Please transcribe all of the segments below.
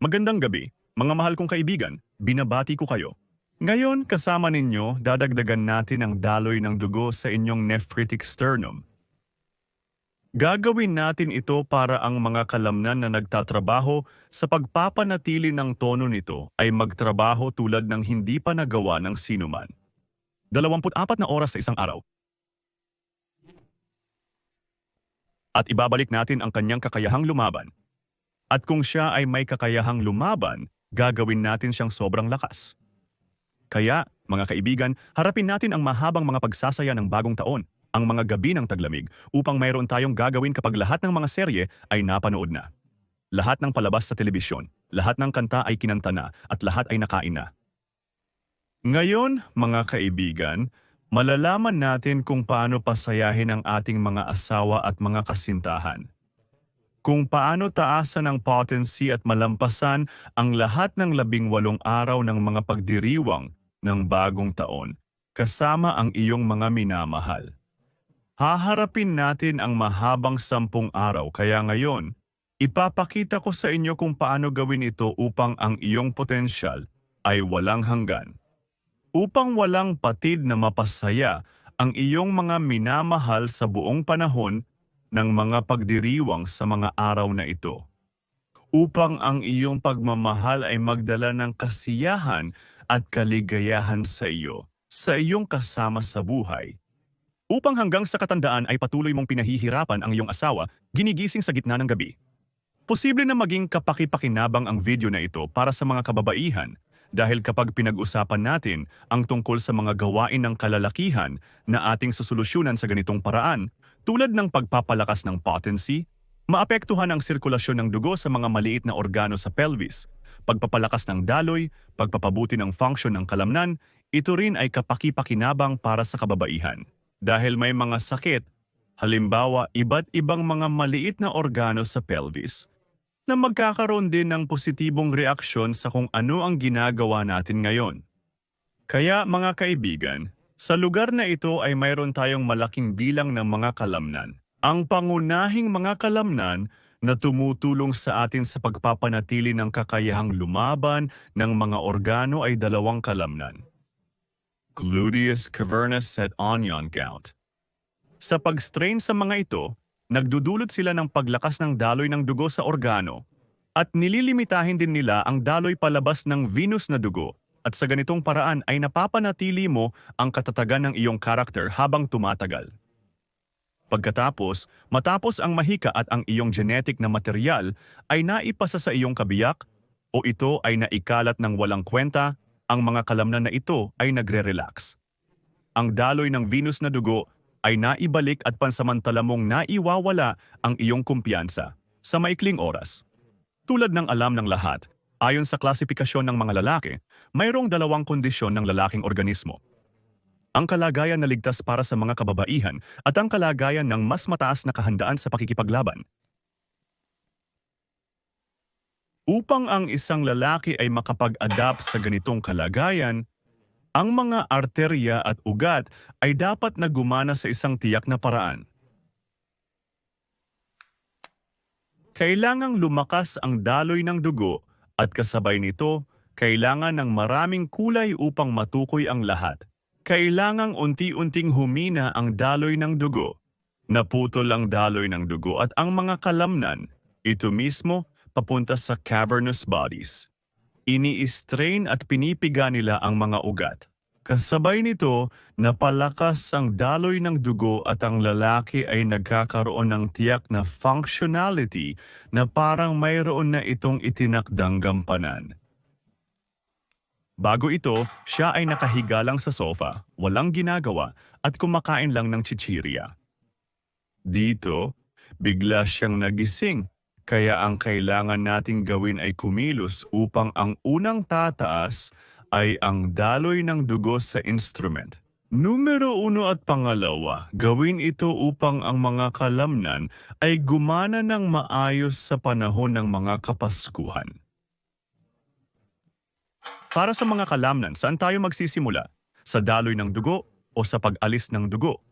Magandang gabi, mga mahal kong kaibigan, binabati ko kayo. Ngayon, kasama ninyo, dadagdagan natin ang daloy ng dugo sa inyong nephritic sternum. Gagawin natin ito para ang mga kalamnan na nagtatrabaho sa pagpapanatili ng tono nito ay magtrabaho tulad ng hindi pa nagawa ng sinuman. 24 na oras sa isang araw. At ibabalik natin ang kanyang kakayahang lumaban. At kung siya ay may kakayahang lumaban, gagawin natin siyang sobrang lakas. Kaya, mga kaibigan, harapin natin ang mahabang mga pagsasaya ng bagong taon, ang mga gabi ng taglamig, upang mayroon tayong gagawin kapag lahat ng mga serye ay napanood na. Lahat ng palabas sa telebisyon, lahat ng kanta ay kinanta na, at lahat ay nakain na. Ngayon, mga kaibigan, malalaman natin kung paano pasayahin ang ating mga asawa at mga kasintahan. Kung paano taasan ang potency at malampasan ang lahat ng labing walong araw ng mga pagdiriwang ng bagong taon, kasama ang iyong mga minamahal. Haharapin natin ang mahabang sampung araw kaya ngayon, ipapakita ko sa inyo kung paano gawin ito upang ang iyong potensyal ay walang hanggan. Upang walang patid na mapasaya ang iyong mga minamahal sa buong panahon ng mga pagdiriwang sa mga araw na ito. Upang ang iyong pagmamahal ay magdala ng kasiyahan at kaligayahan sa iyo, sa iyong kasama sa buhay. Upang hanggang sa katandaan ay patuloy mong pinahihirapan ang iyong asawa, ginigising sa gitna ng gabi. Posible na maging kapaki-pakinabang ang video na ito para sa mga kababaihan dahil kapag pinag-usapan natin ang tungkol sa mga gawain ng kalalakihan na ating susolusyunan sa ganitong paraan, tulad ng pagpapalakas ng potency, maapektuhan ang sirkulasyon ng dugo sa mga maliit na organo sa pelvis, pagpapalakas ng daloy, pagpapabuti ng function ng kalamnan, ito rin ay kapaki-pakinabang para sa kababaihan. Dahil may mga sakit, halimbawa iba't ibang mga maliit na organo sa pelvis, na magkakaroon din ng positibong reaksyon sa kung ano ang ginagawa natin ngayon. Kaya mga kaibigan, sa lugar na ito ay mayroon tayong malaking bilang ng mga kalamnan. Ang pangunahing mga kalamnan na tumutulong sa atin sa pagpapanatili ng kakayahang lumaban ng mga organo ay dalawang kalamnan. Gluteus cavernous at onion count. Sa pag-strain sa mga ito, nagdudulot sila ng paglakas ng daloy ng dugo sa organo at nililimitahin din nila ang daloy palabas ng venous na dugo at sa ganitong paraan ay napapanatili mo ang katatagan ng iyong karakter habang tumatagal. Pagkatapos, matapos ang mahika at ang iyong genetic na material ay naipasa sa iyong kabiyak o ito ay naikalat ng walang kwenta, ang mga kalamnan na ito ay nagre-relax. Ang daloy ng venous na dugo ay naibalik at pansamantala mong naiwawala ang iyong kumpiyansa sa maikling oras. Tulad ng alam ng lahat, ayon sa klasifikasyon ng mga lalaki, mayroong dalawang kondisyon ng lalaking organismo. Ang kalagayan na ligtas para sa mga kababaihan at ang kalagayan ng mas mataas na kahandaan sa pakikipaglaban. Upang ang isang lalaki ay makapag-adapt sa ganitong kalagayan, ang mga arterya at ugat ay dapat na gumana sa isang tiyak na paraan. Kailangang lumakas ang daloy ng dugo at kasabay nito, kailangan ng maraming kulay upang matukoy ang lahat. Kailangang unti-unting humina ang daloy ng dugo. Naputol ang daloy ng dugo at ang mga kalamnan, ito mismo papunta sa cavernous bodies. Ini-strain at pinipiga nila ang mga ugat. Kasabay nito, napalakas ang daloy ng dugo at ang lalaki ay nagkakaroon ng tiyak na functionality na parang mayroon na itong itinakdang gampanan. Bago ito, siya ay nakahiga lang sa sofa, walang ginagawa at kumakain lang ng chichirya. Dito, bigla siyang nagising kaya ang kailangan nating gawin ay kumilos upang ang unang tataas ay ang daloy ng dugo sa instrument. Numero uno at pangalawa, gawin ito upang ang mga kalamnan ay gumana ng maayos sa panahon ng mga kapaskuhan. Para sa mga kalamnan, saan tayo magsisimula? Sa daloy ng dugo o sa pag-alis ng dugo?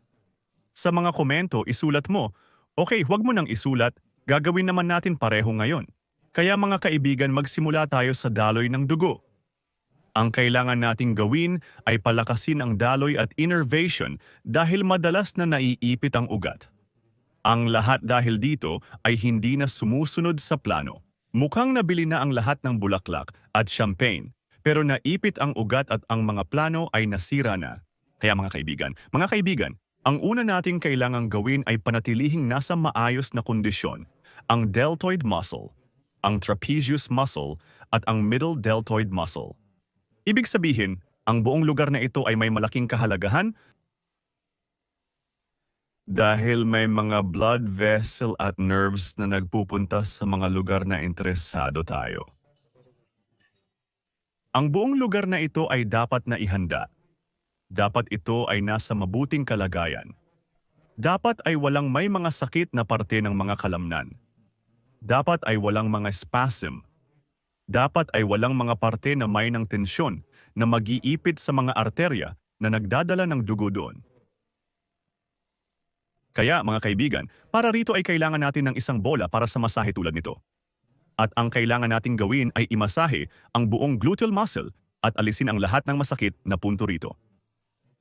Sa mga komento, isulat mo, okay, huwag mo nang isulat, gagawin naman natin pareho ngayon. Kaya mga kaibigan, magsimula tayo sa daloy ng dugo. Ang kailangan nating gawin ay palakasin ang daloy at innervation dahil madalas na naiipit ang ugat. Ang lahat dahil dito ay hindi na sumusunod sa plano. Mukhang nabili na ang lahat ng bulaklak at champagne, pero naipit ang ugat at ang mga plano ay nasira na. Kaya mga kaibigan, mga kaibigan, ang una nating kailangang gawin ay panatilihing nasa maayos na kondisyon, ang deltoid muscle, ang trapezius muscle at ang middle deltoid muscle. Ibig sabihin, ang buong lugar na ito ay may malaking kahalagahan dahil may mga blood vessel at nerves na nagpupunta sa mga lugar na interesado tayo. Ang buong lugar na ito ay dapat na ihanda. Dapat ito ay nasa mabuting kalagayan. Dapat ay walang may mga sakit na parte ng mga kalamnan. Dapat ay walang mga spasm. Dapat ay walang mga parte na may ng tensyon na mag-iipit sa mga arterya na nagdadala ng dugo doon. Kaya mga kaibigan, para rito ay kailangan natin ng isang bola para sa masahe tulad nito. At ang kailangan nating gawin ay imasahe ang buong gluteal muscle at alisin ang lahat ng masakit na punto rito.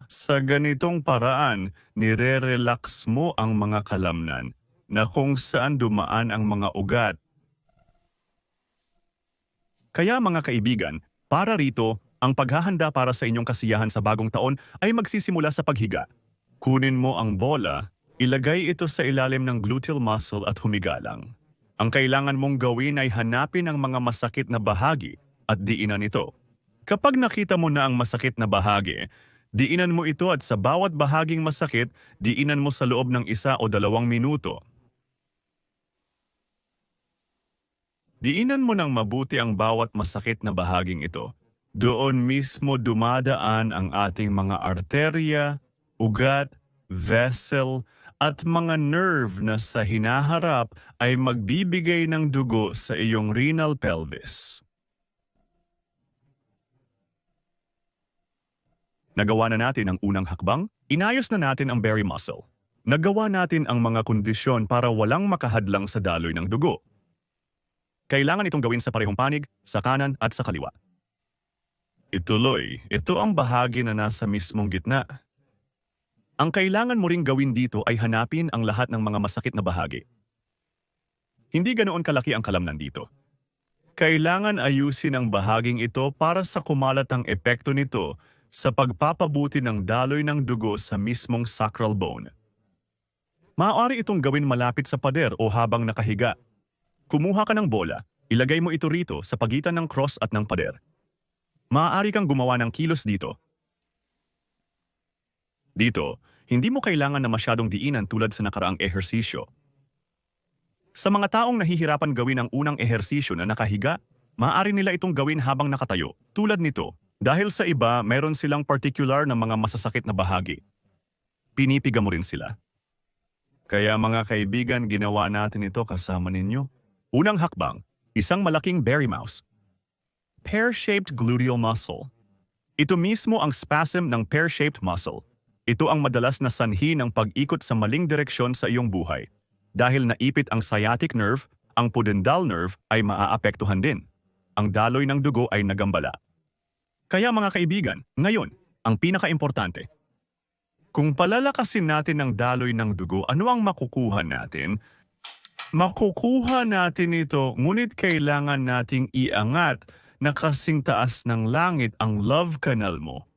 Sa ganitong paraan, nire-relax mo ang mga kalamnan na kung saan dumaan ang mga ugat. Kaya mga kaibigan, para rito, ang paghahanda para sa inyong kasiyahan sa bagong taon ay magsisimula sa paghiga. Kunin mo ang bola, ilagay ito sa ilalim ng gluteal muscle at humiga lang. Ang kailangan mong gawin ay hanapin ang mga masakit na bahagi at diinan ito. Kapag nakita mo na ang masakit na bahagi, diinan mo ito at sa bawat bahaging masakit, diinan mo sa loob ng isa o dalawang minuto. Diinan mo ng mabuti ang bawat masakit na bahaging ito. Doon mismo dumadaan ang ating mga arterya, ugat, vessel, at mga nerve na sa hinaharap ay magbibigay ng dugo sa iyong renal pelvis. Nagawa na natin ang unang hakbang, inayos na natin ang berry muscle. Nagawa natin ang mga kondisyon para walang makahadlang sa daloy ng dugo. Kailangan itong gawin sa parehong panig, sa kanan at sa kaliwa. Ituloy, ito ang bahagi na nasa mismong gitna. Ang kailangan mo ring gawin dito ay hanapin ang lahat ng mga masakit na bahagi. Hindi ganoon kalaki ang kalamnan dito. Kailangan ayusin ang bahaging ito para sa kumalat ang epekto nito sa pagpapabuti ng daloy ng dugo sa mismong sacral bone. Maaari itong gawin malapit sa pader o habang nakahiga. Kumuha ka ng bola, ilagay mo ito rito sa pagitan ng cross at ng pader. Maaari kang gumawa ng kilos dito. Dito, hindi mo kailangan na masyadong diinan tulad sa nakaraang ehersisyo. Sa mga taong nahihirapan gawin ang unang ehersisyo na nakahiga, maaari nila itong gawin habang nakatayo, tulad nito. Dahil sa iba, meron silang particular na mga masasakit na bahagi. Pinipiga mo rin sila. Kaya mga kaibigan, ginawa natin ito kasama ninyo. Unang hakbang, isang malaking berry mouse. Pear-shaped gluteal muscle. Ito mismo ang spasm ng pear-shaped muscle. Ito ang madalas na sanhi ng pag-ikot sa maling direksyon sa iyong buhay. Dahil naipit ang sciatic nerve, ang pudendal nerve ay maaapektuhan din. Ang daloy ng dugo ay nagambala. Kaya mga kaibigan, ngayon, ang pinaka-importante. Kung palalakasin natin ang daloy ng dugo, ano ang makukuha natin? Makukuha natin ito, ngunit kailangan nating iangat na kasing taas ng langit ang love canal mo.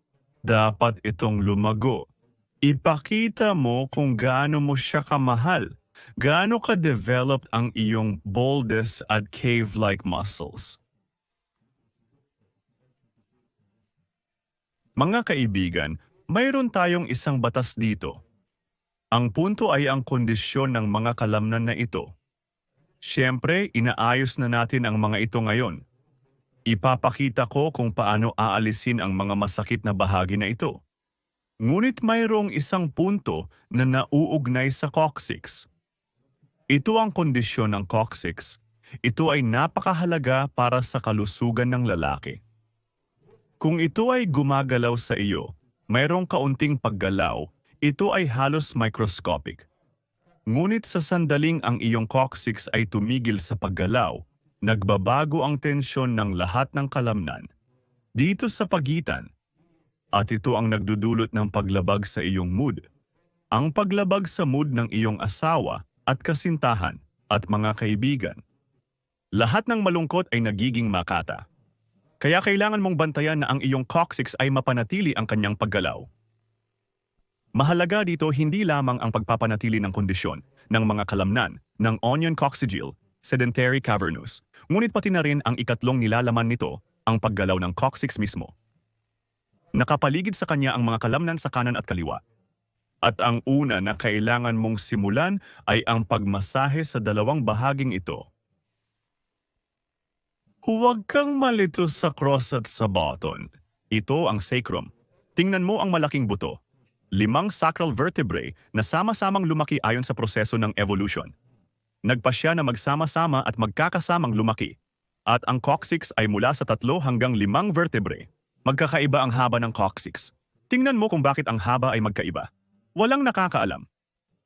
Dapat itong lumago. Ipakita mo kung gaano mo siya kamahal. Gaano ka-developed ang iyong boldest at cave-like muscles. Mga kaibigan, mayroon tayong isang batas dito. Ang punto ay ang kondisyon ng mga kalamnan na ito. Siyempre, inaayos na natin ang mga ito ngayon. Ipapakita ko kung paano aalisin ang mga masakit na bahagi na ito. Ngunit mayroong isang punto na nauugnay sa coccyx. Ito ang kondisyon ng coccyx. Ito ay napakahalaga para sa kalusugan ng lalaki. Kung ito ay gumagalaw sa iyo, mayroong kaunting paggalaw, ito ay halos microscopic. Ngunit sa sandaling ang iyong coccyx ay tumigil sa paggalaw, nagbabago ang tensyon ng lahat ng kalamnan dito sa pagitan at ito ang nagdudulot ng paglabag sa iyong mood. Ang paglabag sa mood ng iyong asawa at kasintahan at mga kaibigan. Lahat ng malungkot ay nagiging makata. Kaya kailangan mong bantayan na ang iyong coccyx ay mapanatili ang kanyang paggalaw. Mahalaga dito hindi lamang ang pagpapanatili ng kondisyon ng mga kalamnan ng onion coccygeal, sedentary cavernous, ngunit pati na rin ang ikatlong nilalaman nito, ang paggalaw ng coccyx mismo. Nakapaligid sa kanya ang mga kalamnan sa kanan at kaliwa. At ang una na kailangan mong simulan ay ang pagmasahe sa dalawang bahaging ito. Huwag kang malito sa cross at sa button. Ito ang sacrum. Tingnan mo ang malaking buto. Limang sacral vertebrae na sama-samang lumaki ayon sa proseso ng evolution. Nagpa siya na magsama-sama at magkakasamang lumaki. At ang coccyx ay mula sa tatlo hanggang limang vertebrae. Magkakaiba ang haba ng coccyx. Tingnan mo kung bakit ang haba ay magkaiba. Walang nakakaalam.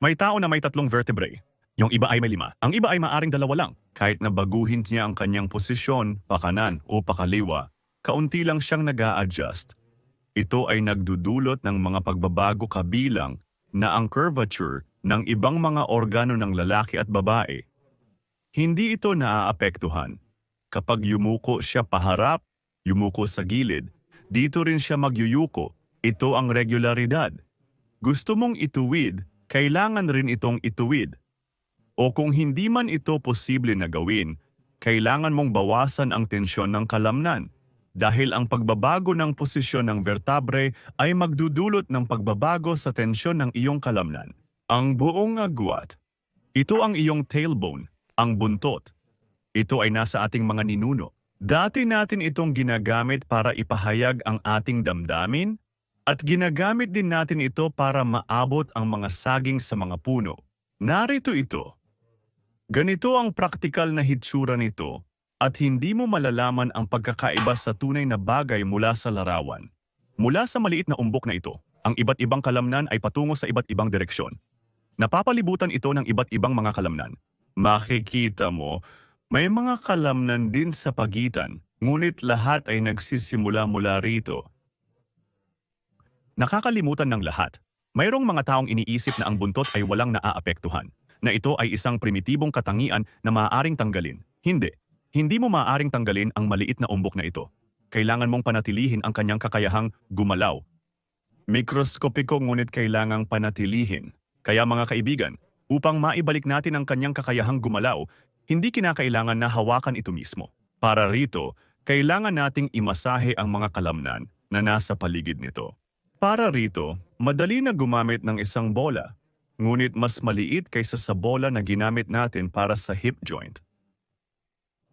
May tao na may tatlong vertebrae. Yung iba ay may lima. Ang iba ay maaring dalawa lang. Kahit na baguhin niya ang kanyang posisyon, pakanan o pakaliwa, kaunti lang siyang nag adjust Ito ay nagdudulot ng mga pagbabago kabilang na ang curvature ng ibang mga organo ng lalaki at babae. Hindi ito naaapektuhan. Kapag yumuko siya paharap, yumuko sa gilid, dito rin siya magyuyuko. Ito ang regularidad. Gusto mong ituwid, kailangan rin itong ituwid. O kung hindi man ito posible na gawin, kailangan mong bawasan ang tensyon ng kalamnan dahil ang pagbabago ng posisyon ng vertebrae ay magdudulot ng pagbabago sa tensyon ng iyong kalamnan. Ang buong agwat. Ito ang iyong tailbone, ang buntot. Ito ay nasa ating mga ninuno. Dati natin itong ginagamit para ipahayag ang ating damdamin at ginagamit din natin ito para maabot ang mga saging sa mga puno. Narito ito. Ganito ang praktikal na hitsura nito at hindi mo malalaman ang pagkakaiba sa tunay na bagay mula sa larawan. Mula sa maliit na umbok na ito, ang iba't ibang kalamnan ay patungo sa iba't ibang direksyon. Napapalibutan ito ng iba't ibang mga kalamnan. Makikita mo, may mga kalamnan din sa pagitan, ngunit lahat ay nagsisimula mula rito. Nakakalimutan ng lahat. Mayroong mga taong iniisip na ang buntot ay walang naaapektuhan na ito ay isang primitibong katangian na maaaring tanggalin. Hindi. Hindi mo maaaring tanggalin ang maliit na umbok na ito. Kailangan mong panatilihin ang kanyang kakayahang gumalaw. Mikroskopiko ngunit kailangang panatilihin. Kaya mga kaibigan, upang maibalik natin ang kanyang kakayahang gumalaw, hindi kinakailangan na hawakan ito mismo. Para rito, kailangan nating imasahe ang mga kalamnan na nasa paligid nito. Para rito, madali na gumamit ng isang bola ngunit mas maliit kaysa sa bola na ginamit natin para sa hip joint.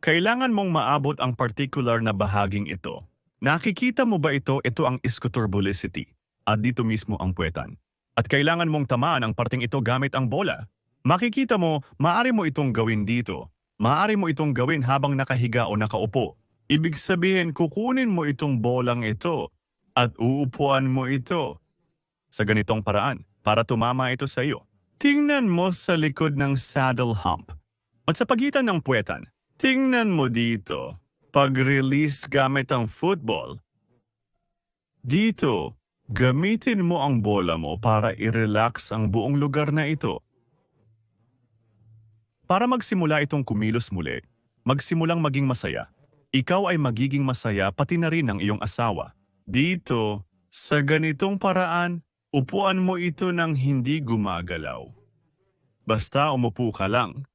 Kailangan mong maabot ang particular na bahaging ito. Nakikita mo ba ito? Ito ang iscoturbulicity at dito mismo ang puwetan. At kailangan mong tamaan ang parting ito gamit ang bola. Makikita mo, maaari mo itong gawin dito. Maaari mo itong gawin habang nakahiga o nakaupo. Ibig sabihin, kukunin mo itong bolang ito at uupuan mo ito. Sa ganitong paraan, para tumama ito sa iyo. Tingnan mo sa likod ng saddle hump. At sa pagitan ng puwetan, tingnan mo dito. Pag-release gamit ang football. Dito, gamitin mo ang bola mo para i-relax ang buong lugar na ito. Para magsimula itong kumilos muli, magsimulang maging masaya. Ikaw ay magiging masaya pati na rin ng iyong asawa. Dito, sa ganitong paraan, Upuan mo ito ng hindi gumagalaw. Basta umupo ka lang.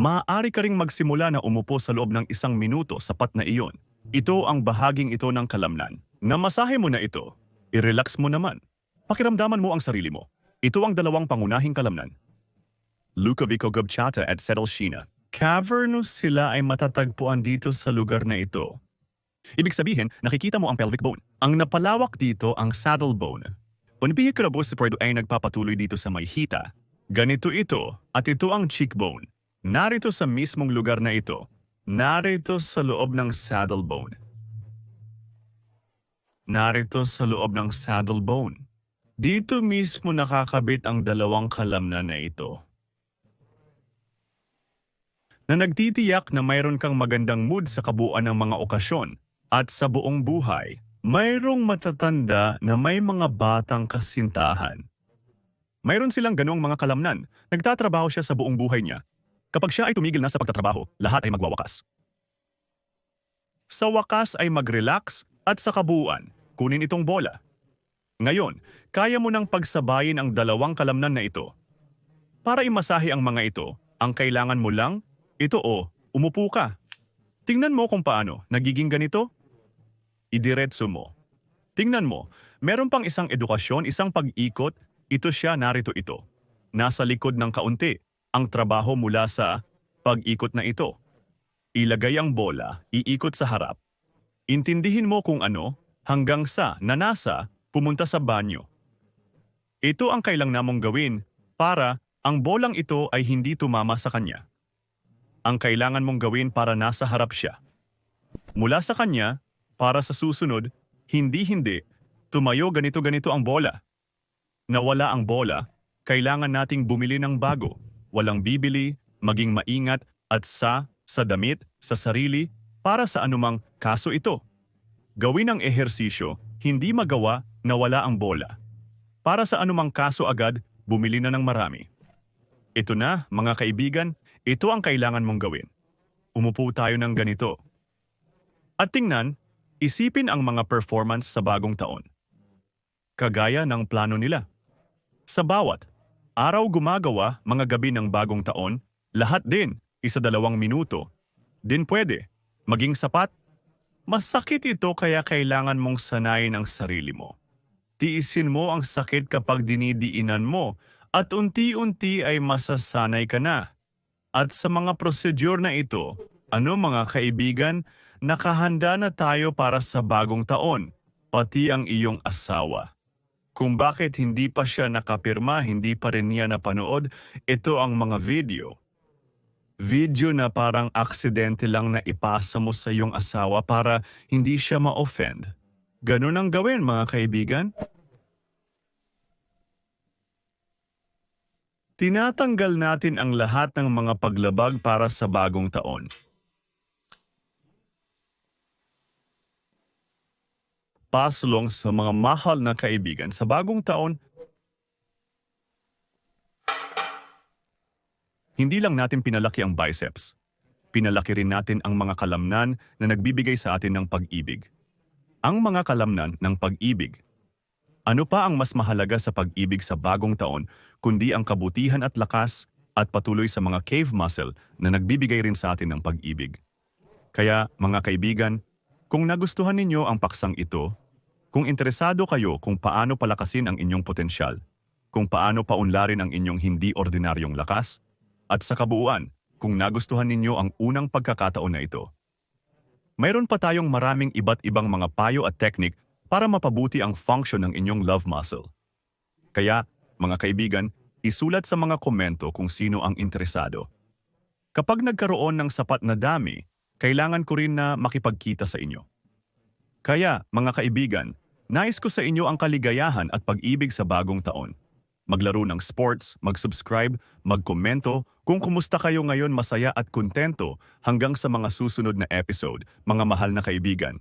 Maaari ka ring magsimula na umupo sa loob ng isang minuto sapat na iyon. Ito ang bahaging ito ng kalamnan. Namasahe mo na ito. I-relax mo naman. Pakiramdaman mo ang sarili mo. Ito ang dalawang pangunahing kalamnan. Lukavico Gobchata at Sedelshina. Cavernous sila ay matatagpuan dito sa lugar na ito. Ibig sabihin, nakikita mo ang pelvic bone. Ang napalawak dito ang saddle bone Unbihi Krabos Pwede ay nagpapatuloy dito sa may hita. Ganito ito at ito ang cheekbone. Narito sa mismong lugar na ito. Narito sa loob ng saddle bone. Narito sa loob ng saddle bone. Dito mismo nakakabit ang dalawang kalamnan na ito. na nagtitiyak na mayroon kang magandang mood sa kabuuan ng mga okasyon at sa buong buhay. Mayroong matatanda na may mga batang kasintahan. Mayroon silang ganong mga kalamnan. Nagtatrabaho siya sa buong buhay niya. Kapag siya ay tumigil na sa pagtatrabaho, lahat ay magwawakas. Sa wakas ay mag-relax at sa kabuuan, kunin itong bola. Ngayon, kaya mo nang pagsabayin ang dalawang kalamnan na ito. Para imasahe ang mga ito, ang kailangan mo lang, ito o, umupo ka. Tingnan mo kung paano, nagiging ganito? Idiretso mo. Tingnan mo, meron pang isang edukasyon, isang pag-ikot, ito siya narito ito. Nasa likod ng kaunti, ang trabaho mula sa pag-ikot na ito. Ilagay ang bola, iikot sa harap. Intindihin mo kung ano, hanggang sa, nanasa, pumunta sa banyo. Ito ang kailang namong gawin para ang bolang ito ay hindi tumama sa kanya. Ang kailangan mong gawin para nasa harap siya. Mula sa kanya, para sa susunod, hindi-hindi, tumayo ganito-ganito ang bola. Nawala ang bola, kailangan nating bumili ng bago. Walang bibili, maging maingat at sa, sa damit, sa sarili, para sa anumang kaso ito. Gawin ang ehersisyo, hindi magawa, nawala ang bola. Para sa anumang kaso agad, bumili na ng marami. Ito na, mga kaibigan, ito ang kailangan mong gawin. Umupo tayo ng ganito. At tingnan, isipin ang mga performance sa bagong taon. Kagaya ng plano nila. Sa bawat araw gumagawa mga gabi ng bagong taon, lahat din, isa dalawang minuto. Din pwede, maging sapat. Masakit ito kaya kailangan mong sanayin ang sarili mo. Tiisin mo ang sakit kapag dinidiinan mo at unti-unti ay masasanay ka na. At sa mga prosedur na ito, ano mga kaibigan, nakahanda na tayo para sa bagong taon, pati ang iyong asawa. Kung bakit hindi pa siya nakapirma, hindi pa rin niya napanood, ito ang mga video. Video na parang aksidente lang na ipasa mo sa iyong asawa para hindi siya ma-offend. Ganun ang gawin mga kaibigan. Tinatanggal natin ang lahat ng mga paglabag para sa bagong taon. Pasulong sa mga mahal na kaibigan sa bagong taon, hindi lang natin pinalaki ang biceps. Pinalaki rin natin ang mga kalamnan na nagbibigay sa atin ng pag-ibig. Ang mga kalamnan ng pag-ibig ano pa ang mas mahalaga sa pag-ibig sa bagong taon kundi ang kabutihan at lakas at patuloy sa mga cave muscle na nagbibigay rin sa atin ng pag-ibig. Kaya mga kaibigan, kung nagustuhan ninyo ang paksang ito, kung interesado kayo kung paano palakasin ang inyong potensyal, kung paano paunlarin ang inyong hindi ordinaryong lakas, at sa kabuuan, kung nagustuhan ninyo ang unang pagkakataon na ito. Mayroon pa tayong maraming iba't ibang mga payo at teknik para mapabuti ang function ng inyong love muscle. Kaya, mga kaibigan, isulat sa mga komento kung sino ang interesado. Kapag nagkaroon ng sapat na dami, kailangan ko rin na makipagkita sa inyo. Kaya, mga kaibigan, nais ko sa inyo ang kaligayahan at pag-ibig sa bagong taon. Maglaro ng sports, mag-subscribe, magkomento kung kumusta kayo ngayon masaya at kontento hanggang sa mga susunod na episode, mga mahal na kaibigan.